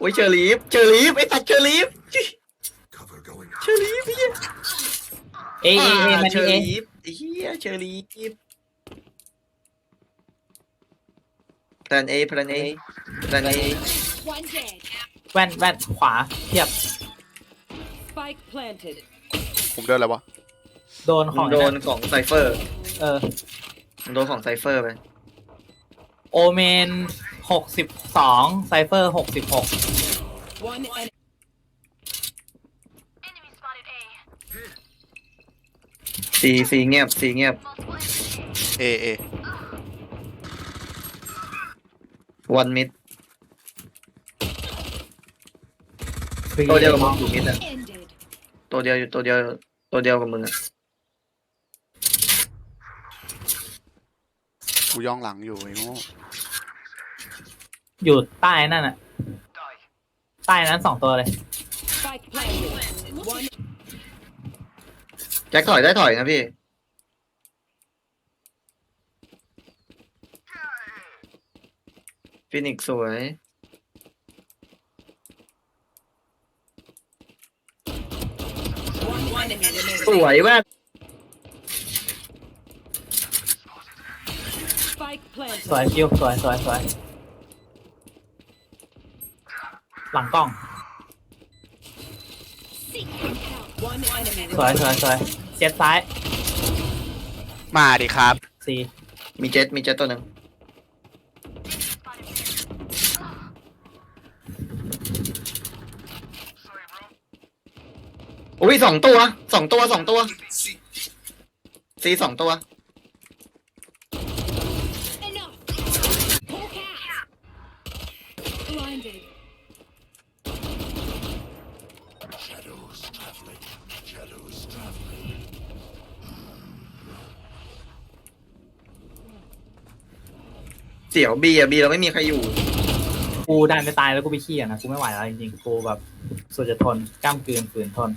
โอ้ยเชอร์ลีฟเชอร์ลีฟไอ้ตัดเชอร์ลีฟ Cover going เชอร์ลีฟไอ้เหี้ยเอเอเอมันเชอร์เอลีฟไอ้เหี้ยเชอร์ลีฟแพลนเอแพลนเอแพลนเอ One dead. แว่นแว่นขวาเทียบ Spike planted. ผมเดินอะไรวะโดนขมึองงโดนนั่นของไซเฟอร์เออมึงโดนของไซเฟอร์ไปโอเมนหกสิบสองไซเฟอร์หกสิบหก One enemy. ซีซีเงียบซีเงียบเอเอวันมิดตัวเดียวกับมึงอยู่มิดอะ Ended. ตัวเดียวอยู่ตัวเดียวตัวเดียวกับมึงอะกูย่องหลังอยู่ไอ้โง่อยู่ใต้นั่นอะ ใต้นั้นสองตัวเลย Spike planted. One แจ็คถอยได้ถอยนะพี่ ฟินิกซ์สวย one enemy remaining. สวยมาก Spike สวย planted. คิวสวยสวยสวย หลังกล้อง One enemy สวย remaining. สวยสวยเจ็ดซ้ายมาดิครับ สี่มีเจ็ตมีเจ็ตตัวหนึ่งอุ้ยสองตัวสองตัวสองตัวซีสองตัว เสี่ยวบีอะบีเราไม่มีใครอยู่กูดันไปตายแล้วกูไปขี้อะนะกูไม่ไหวแล้วจริงๆกูแบบสุดจะทนกล้ามกลืนฝืนทน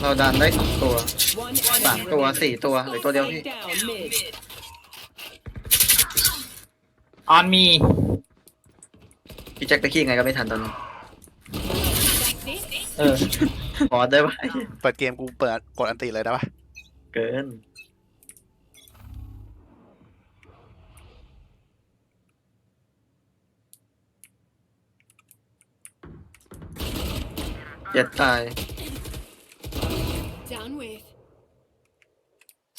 เราดันได้สองตัว One สาม enemy ตัว remaining. สี่ตัวเหรือตัวเดียวพี่ Spike down mid. ออนมีพี่แจ็คไปขี้ไงก็ไม่ทันตอนนี้ เออพอได้ปะเปิดเกมกูเปิดกดอันติเลยได้ปะเกิน เจ็ดตาย Down with.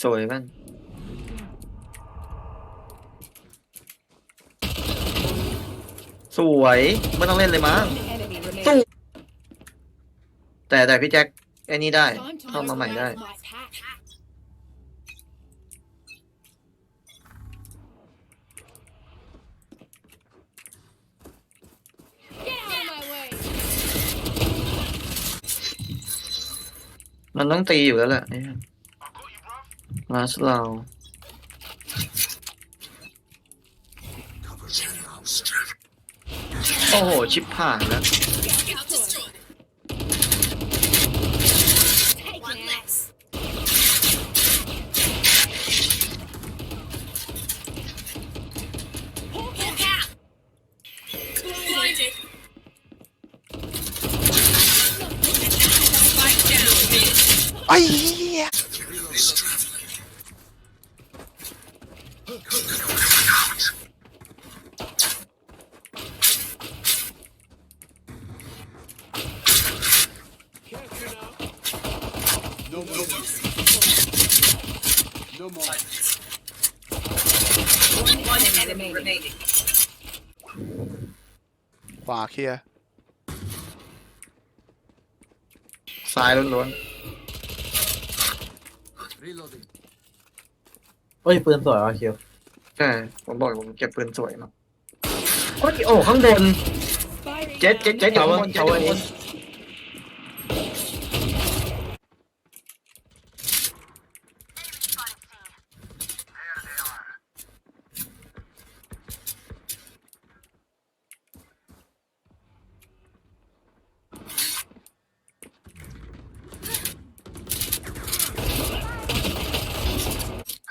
สวยมัน สวย ไม่ต้องเล่นเลยมั้ง One enemy remaining. สู้ แต่แต่พี่แจ็คไอ้นี่ได้ Time to เข้ามาใหม่ได้ organize my pack. Get out of my way. มันต้องตีอยู่แล้วแหละเนี่ยมาสเรา Cover shadows traveling. โอ้โห ชิปผ่านแล้ว ไอ้ขวาเคลียร์ซ้ายล้วนๆ Reloading. เฮ้ยปืนสวยว่ะคิวๆใช่ผมบอกผมเก็บปืนสวยมากโอ้ยโอ้ข้างบน Spike เจ็ดเจ็ดเจ็ดอยู่ข้างบนเจ็ดอยู่ข้างบน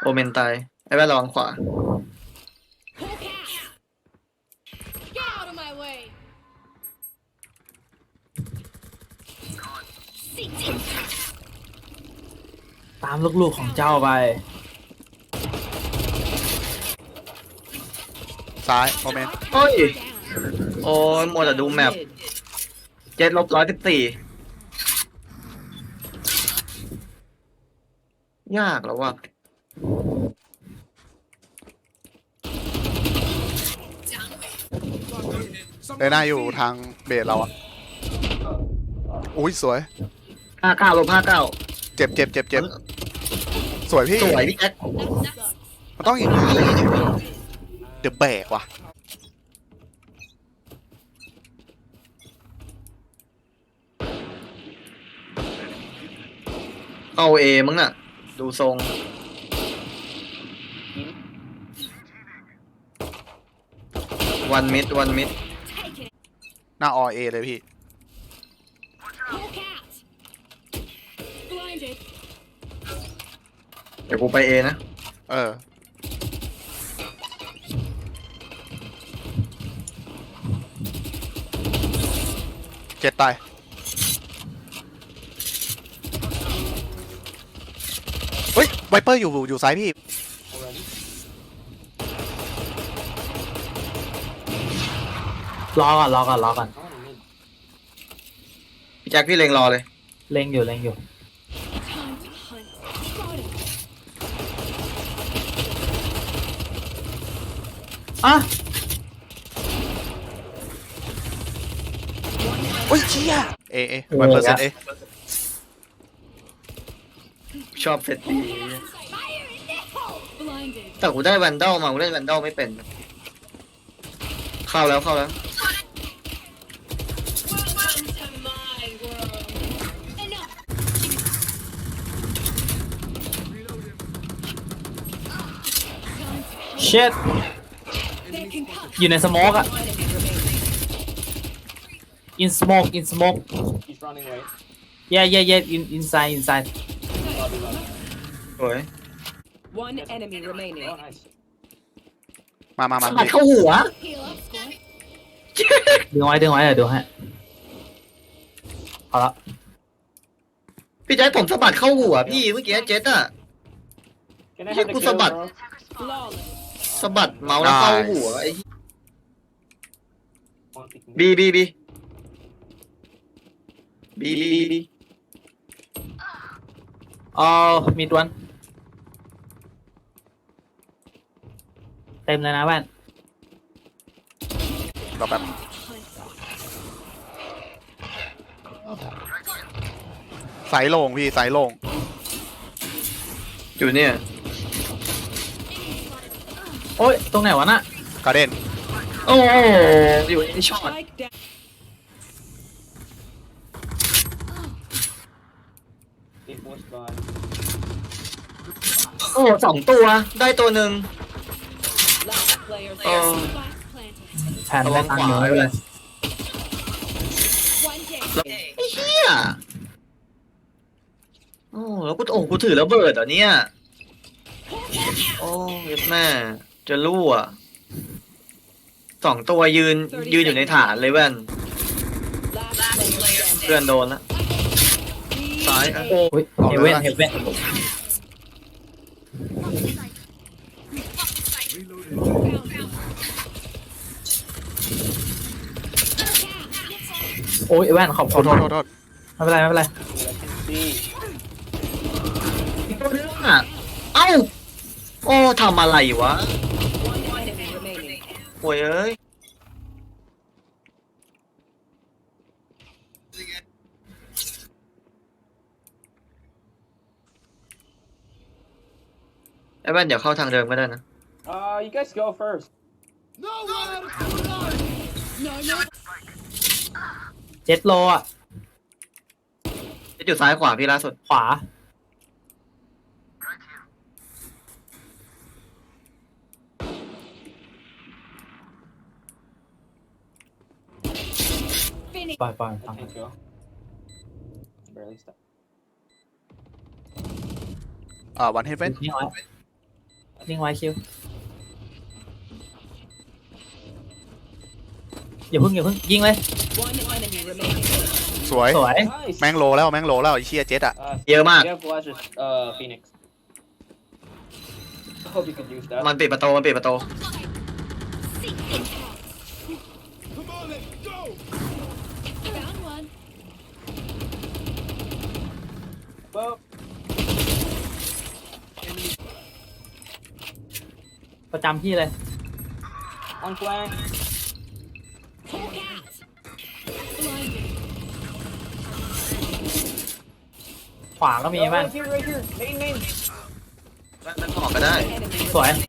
โอเมนตาย ไอ้แว่นระวังขวา Hawk out. Get out of my way. Seek it. ตามลูกๆของเจ้าไป ซ้ายโอเมนเฮ้ย Down. โอ้ยมัวแต่ดูแมปเจ็ดลบร้อยสิบสี่ยากแล้วว่ะ เลน่าอยู่ทางเบสเราอะอุ้ยสวย ห้าเก้าลบห้าเก้าเจ็บเจ็บเจ็บเจ็บสวยพี่ สวยพี่แจ็คมันต้องอย่างนี้เดอะแบกว่ะ เอาเอมั้งน่ะ ดูทรง วันมิดวันมิด Take it. หน้าอเอเลยพี่ Hawk out. Blinded. เดี๋ยวกูไปเอนะ เออ เจ็ดตายเฮ้ยไวเปอร์อยู่อยู่ซ้ายพี่ รอก่อนรอก่อนรอก่อนพี่แจ็คพี่เล็งรอเลย เล็งอยู่เล็งอยู่ Time to hunt. Spotted. อะโอ้ยเชี่ยเอเอไวเปอร์เซตเอชอบเซตดี Fire in the hole. Blinded. แต่กูได้แวนดอลมากูเล่นแวนดอลไม่เป็น เข้าแล้วเข้าแล้ว เช็ด They can cut. อยู่ในสโมกอะ Enemy remaining. in smoke in smoke He's running away. yeah yeah yeah in inside inside สวย One enemy remaining. Oh, nice. มามามาสะบัดเข้าหัว Heal up, squad. ดึงไว้ดึงไว้เดี๋ยวดูให้พอละพี่แจ็คผมสะบัดเข้าหัวพี่เมื่อกี้เจ็ดอะ Can I Yeah, have the put kill, some back. bro? Flawless. สะบัดเมาส์แล้วเข้าหัวไอ้ One pick me. บีบีบีบีบีบีอ๋อมีดวันเต็มเลยนะแว่นรอแป๊บสายโล่งพี่สายโล่งอยู่เนี่ย โอ้ย ตรงไหนวะน่ะกระเด็นโอ้โหอยู่ในช็อต Spike down. It was gone. โอ้สองตัว ได้ตัวหนึ่ง Last player เออ standing. Spike planted. แผ่นได้ตังค์อยู่ไม่เป็นไร One day. ไอ้เหี้ยโอ้แล้วกูโอ้กูถือระเบิดเหรอเนี่ย โอ้ยแม่ จะรั่วสองตัวยืนยืนอยู่ในฐานเลยแว่น Last player เพื่อน standing. โดนละซ้ายอะโอ้ยเฮเว่นเฮเว่นโอ้ยแว่นขอบโทคุณษโทษโทษโทษไม่เป็นไรไม่เป็นไร See. อีกตัวนึงอะเอ้า โอ้ทำอะไรวะ One enemy remaining. โวยเอ้ยไอ้แว่นเดี๋ยวเข้าทางเดิมก็ได้นะ Uh, you guys go first. No one alive. No, no. เจ็ดโลอะ จะอยู่ซ้ายขวาพี่ล่าสุด ขวา Finish. ปล่อยปล่อยปล่อย I think go. Barely stop. อ่าวันเฮดเวนนี่เอาไว้นิ่งไว้คิวอย่าเพิ่งอย่าเพิ่งยิงเลย One enemy remaining. สวย สวย Nice. แม่งโลแล้วแม่งโลแล้วไอ้เชี่ยเจ็ดอะ Uh, เยอะมาก you have flashes, uh, Phoenix. I hope you could use that. มันปิดประตูมันปิดประตู Come on, let's go! Found one. Well, ประจำที่เลย on flank. Hawk out. Blinded. ขวาก็มี Oh, บ้าง right here, right here. Main, main. มันออกก็ได้ Enemy สวย remaining.